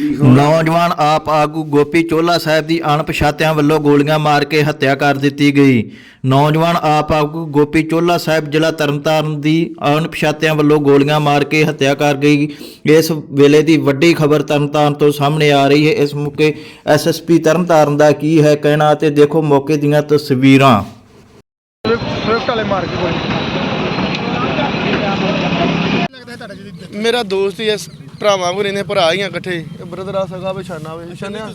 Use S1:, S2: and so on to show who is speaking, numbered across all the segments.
S1: ਨੌਜਵਾਨ ਆਪ ਆਗੂ ਗੋਪੀ ਚੋਲਾ ਸਾਹਿਬ ਦੀ ਅਣਪਛਾਤਿਆਂ ਵੱਲੋਂ ਗੋਲੀਆਂ ਮਾਰ ਕੇ ਹੱਤਿਆ ਕਰ ਦਿੱਤੀ ਗਈ। ਨੌਜਵਾਨ ਆਪ ਆਗੂ ਗੋਪੀ ਚੋਲਾ ਸਾਹਿਬ ਜ਼ਿਲ੍ਹਾ ਤਰਨਤਾਰਨ ਦੀ ਅਣਪਛਾਤਿਆਂ ਵੱਲੋਂ ਗੋਲੀਆਂ ਮਾਰ ਕੇ ਹੱਤਿਆ ਕਰ ਗਈ। ਇਸ ਵੇਲੇ ਦੀ ਵੱਡੀ ਖਬਰ ਤਰਨਤਾਰਨ ਤੋਂ ਸਾਹਮਣੇ ਆ ਰਹੀ ਹੈ। ਇਸ ਮੌਕੇ ਐਸਐਸਪੀ ਤਰਨਤਾਰਨ ਦਾ ਕੀ ਹੈ ਕਹਿਣਾ ਤੇ ਦੇਖੋ ਮੌਕੇ ਦੀਆਂ ਤਸਵੀਰਾਂ।
S2: ਸਵਿਫਟ ਵਾਲੇ ਮਾਰ ਕੇ ਕੋਈ
S3: ਮੇਰਾ ਦੋਸਤ ਹੀ ਭਰਾਵਾਂ ਕੋਲ ਨੇ ਭਰਾ ਹੀ ਆ ਇਕੱਠੇ। ਬ੍ਰਦਰ ਆ ਸਗਾ ਵਿਛਾਨਾ ਵੇ ਛਾਨਿਆ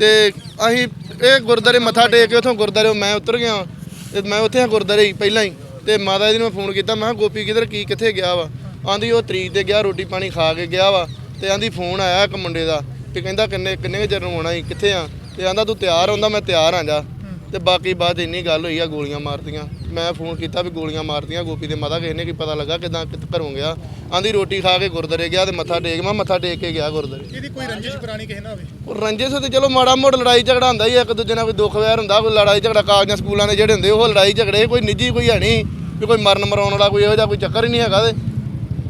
S3: ਤੇ ਅਸੀਂ ਇਹ ਗੁਰਦਾਰੇ ਮੱਥਾ ਟੇਕ ਕੇ ਉਥੋਂ ਗੁਰਦਾਰੇ ਮੈਂ ਉਤਰ ਗਿਆ। ਤੇ ਮੈਂ ਉੱਥੇ ਆ ਗੁਰਦਾਰੇ ਹੀ ਪਹਿਲਾਂ ਹੀ। ਤੇ ਮਾਤਾ ਜੀ ਨੂੰ ਮੈਂ ਫੋਨ ਕੀਤਾ ਮੈਂ ਕਿਹਾ ਗੋਪੀ ਕਿਧਰ ਕੀ ਕਿੱਥੇ ਗਿਆ ਵਾ? ਆਂਦੀ ਉਹ ਤਰੀਕ ਤੇ ਗਿਆ ਰੋਟੀ ਪਾਣੀ ਖਾ ਕੇ ਗਿਆ ਵਾ। ਤੇ ਆਂਦੀ ਫੋਨ ਆਇਆ ਇੱਕ ਮੁੰਡੇ ਦਾ। ਤੇ ਕਹਿੰਦਾ ਕਿੰਨੇ ਕਿੰਨੇ ਚਿਰ ਨੂੰ ਆਉਣਾ ਸੀ ਕਿੱਥੇ ਆ? ਤੇ ਆਂਦਾ ਤੂੰ ਤਿਆਰ ਹੁੰਦਾ ਮੈਂ ਤਿਆਰ ਆ ਜਾ। ਤੇ ਬਾਕੀ ਬਾਤ ਇੰਨੀ ਗੱਲ ਹੋਈ ਆ ਗੋਲੀਆਂ ਮਾਰਤੀਆਂ। ਮੈਂ ਫੋਨ ਕੀਤਾ ਵੀ ਗੋਲੀਆਂ ਮਾਰਤੀਆਂ ਗੋਪੀ ਦੇ ਮਾਤਾ ਕਿਸੇ ਨੇ ਕੀ ਪਤਾ ਲੱਗਾ ਕਿਦਾਂ ਕਿੱਥੇ ਘਰੋਂ ਗਿਆ। ਆਂਦੀ ਰੋਟੀ ਖਾ ਕੇ ਗੁਰਦਾਰੇ ਗਿਆ ਤੇ ਮੱਥਾ ਟੇਕ ਮੈਂ ਮੱਥਾ ਟੇਕ ਕੇ ਗਿਆ ਗੁਰਦਾਰੇ
S2: ਇਹਦੀ ਕੋਈ ਰੰਜਿਸ਼ ਪੁਰਾਣੀ ਕਿਸੇ ਨਾਲ ਹੋਵੇ?
S3: ਉਹ ਰੰਜਿਸ਼ ਤੇ ਚਲੋ ਮਾੜਾ ਮੋੜ ਲੜਾਈ ਝਗੜਾ ਹੁੰਦਾ ਹੀ ਆ, ਇੱਕ ਦੂਜੇ ਨਾਲ ਕੋਈ ਦੁੱਖ ਵੈਰ ਹੁੰਦਾ ਕੋਈ ਲੜਾਈ ਝਗੜਾ ਕਾਲਜਾਂ ਸਕੂਲਾਂ ਦੇ ਜਿਹੜੇ ਹੁੰਦੇ ਉਹ ਲੜਾਈ ਝਗੜੇ ਕੋਈ ਨਿੱਜੀ ਕੋਈ ਹੈ ਨਹੀਂ ਵੀ ਕੋਈ ਮਰਨ ਮਰਾਉਣ ਵਾਲਾ ਕੋਈ ਇਹੋ ਜਿਹਾ ਕੋਈ ਚੱਕਰ ਹੀ ਨਹੀਂ ਹੈਗਾ ਤੇ।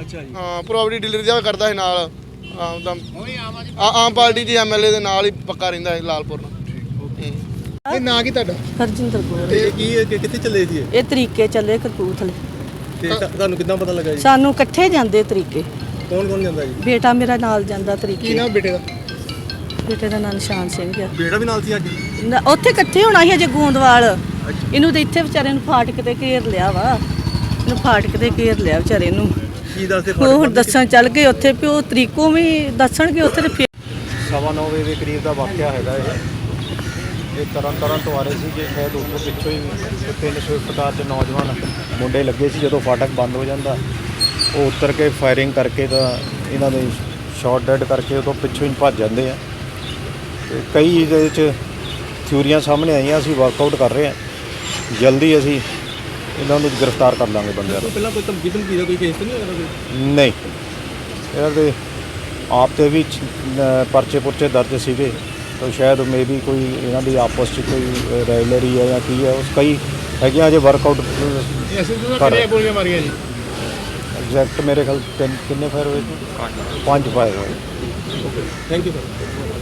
S2: ਅੱਛਾ ਜੀ।
S3: ਹਾਂ ਪ੍ਰੋਪਰਟੀ ਡੀਲਰ ਜਿਹਾ ਕਰਦਾ ਹੈ ਨਾਲ। ਆਮ ਦਾ ਆ- ਆਮ ਪਾਰਟੀ ਦੇ ਐਮਐਲਏ ਦੇ ਨਾਲ ਹੀ ਪੱਕਾ ਰਹਿੰਦਾ ਹੈ ਲਾਲਪੁਰ ਨਾਲ ਹੂੰ।
S2: ਇਹ ਨਾਂ ਕੀ ਤੁਹਾਡਾ?
S4: ਹਰਜਿੰਦਰ ਕੌਰ।
S2: ਤੇ ਕੀ ਕਿੱਥੇ ਚੱਲੇ ਸੀ
S4: ਇਹ? ਤਰੀਕੇ ਚੱਲੇ ਕਪੂਰਥਲੇ।
S2: ਤੇ ਤੁਹਾਨੂੰ ਕਿਦਾਂ ਪਤਾ ਲੱਗਾ ਜੀ?
S4: ਸਾਨੂੰ ਇਕੱਠੇ ਜਾਂਦੇ ਤਰੀਕੇ।
S2: ਕੌਣ ਕੌਣ ਜਾਂਦਾ ਜੀ?
S4: ਬੇਟਾ ਮੇਰਾ ਨਾਲ ਜਾਂਦਾ
S2: ਕੀ
S4: ਤਰੀਕੇ
S2: ਨਾਮ ਬੇਟੇ ਦਾ?
S4: ਬੇਟੇ ਦਾ ਨਾਂ ਨਿਸ਼ਾਨ ਸਿੰਘ ਆ।
S2: ਬੇਟਾ ਵੀ ਨਾਲ ਸੀ ਅੱਜ?
S4: ਨਾ- ਉੱਥੇ ਇਕੱਠੇ ਹੋਣਾ ਸੀ ਅਜੇ ਗੋਂਦਵਾਲ। ਇਹਨੂੰ ਤੇ ਇੱਥੇ ਵਿਚਾਰੇ ਨੂੰ ਫਾਟਕ ਤੇ ਘੇਰ ਲਿਆ ਵਾ। ਇਹਨੂੰ ਫਾਟਕ ਤੇ ਘੇਰ ਲਿਆ ਵਿਚਾਰੇ ਨੂੰ।
S2: ਕੀ ਦੱਸਦੇ
S4: ਉਹ ਹੁਣ ਦੱਸਣ ਚੱਲ ਗਏ ਉੱਥੇ ਵੀ ਉਹ ਤਰੀਕੋਂ ਵੀ ਦੱਸਣਗੇ ਉੱਥੇ ਤੇ ਫਿਰ
S5: ਸਵਾ ਨੌ ਵਜੇ ਦੇ ਕਰੀਬ ਦਾ ਵਾਕਿਆ ਹੈਗਾ ਇਹ। ਇਹ ਤਰਨ ਤਰਨ ਤੋਂ ਆ ਰਹੇ ਸੀ ਜੇ ਸ਼ਾਇਦ ਉੱਥੋਂ ਪਿੱਛੋਂ ਹੀ ਤਿੰਨ ਸਵਿਫਟ ਕਾਰ 'ਚ ਨੌਜਵਾਨ ਮੁੰਡੇ ਲੱਗੇ ਸੀ ਜਦੋਂ ਫਾਟਕ ਬੰਦ ਹੋ ਜਾਂਦਾ। ਉਹ ਉਤਰ ਕੇ ਫਾਇਰਿੰਗ ਕਰਕੇ ਤਾਂ ਇਹਨਾਂ ਦੇ ਸ਼ਾਟ ਡੈਡ ਕਰਕੇ ਉਹ ਤੋਂ ਪਿੱਛੋਂ ਹੀ ਭੱਜ ਜਾਂਦੇ ਆ। ਤੇ ਕਈ ਇਹਦੇ ਵਿੱਚ ਥਿਊਰੀਆਂ ਸਾਹਮਣੇ ਆਈਆਂ ਅਸੀਂ ਵਰਕਆਊਟ ਕਰ ਰਹੇ ਹਾਂ ਜਲਦੀ ਅਸੀਂ ਇਹਨਾਂ ਨੂੰ ਗ੍ਰਿਫਤਾਰ ਕਰ ਲਾਂਗੇ ਬੰਦਿਆਂ ਨੂੰ।
S2: ਪਹਿਲਾਂ ਕੋਈ ਧਮਕੀ ਧਮਕੀ ਦਾ ਕੋਈ ਕੇਸ ਨਹੀਂ ਹੋਇਆ
S5: ਨਹੀਂ। ਇਹਨਾਂ ਦੇ ਆਪ ਤੇ ਵੀ ਚ- ਨ- ਪਰਚੇ ਪੁਰਚੇ ਦਰਜ ਸੀਗੇ। ਤਾਂ ਸ਼ਾਇਦ ਮੇਬੀ ਕੋਈ ਇਹਨਾਂ ਦੀ ਆਪਸ ਚ ਕੋਈ ਰੈਗੂਲਰੀ ਹੈ ਜਾਂ ਕੀ ਹੈ ਉਸ ਕਈ ਹੈਗੀਆਂ ਅਜੇ ਵਰਕਆਊਟ
S2: ਐਸੇ ਤੋਂ
S5: ਕਰ-
S2: ਕਿਹੜੀਆਂ ਗੋਲੀਆਂ ਮਾਰੀਆਂ ਜੀ?
S5: ਐਗਜ਼ੈਕਟ ਮੇਰੇ ਖਿਆਲ ਤਿੰਨ ਕਿੰਨੇ ਫਾਇਰ ਹੋਏ ਸੀ? ਪੰਜ। ਫਾਇਰ ਹੋਏ।
S2: Thank you sir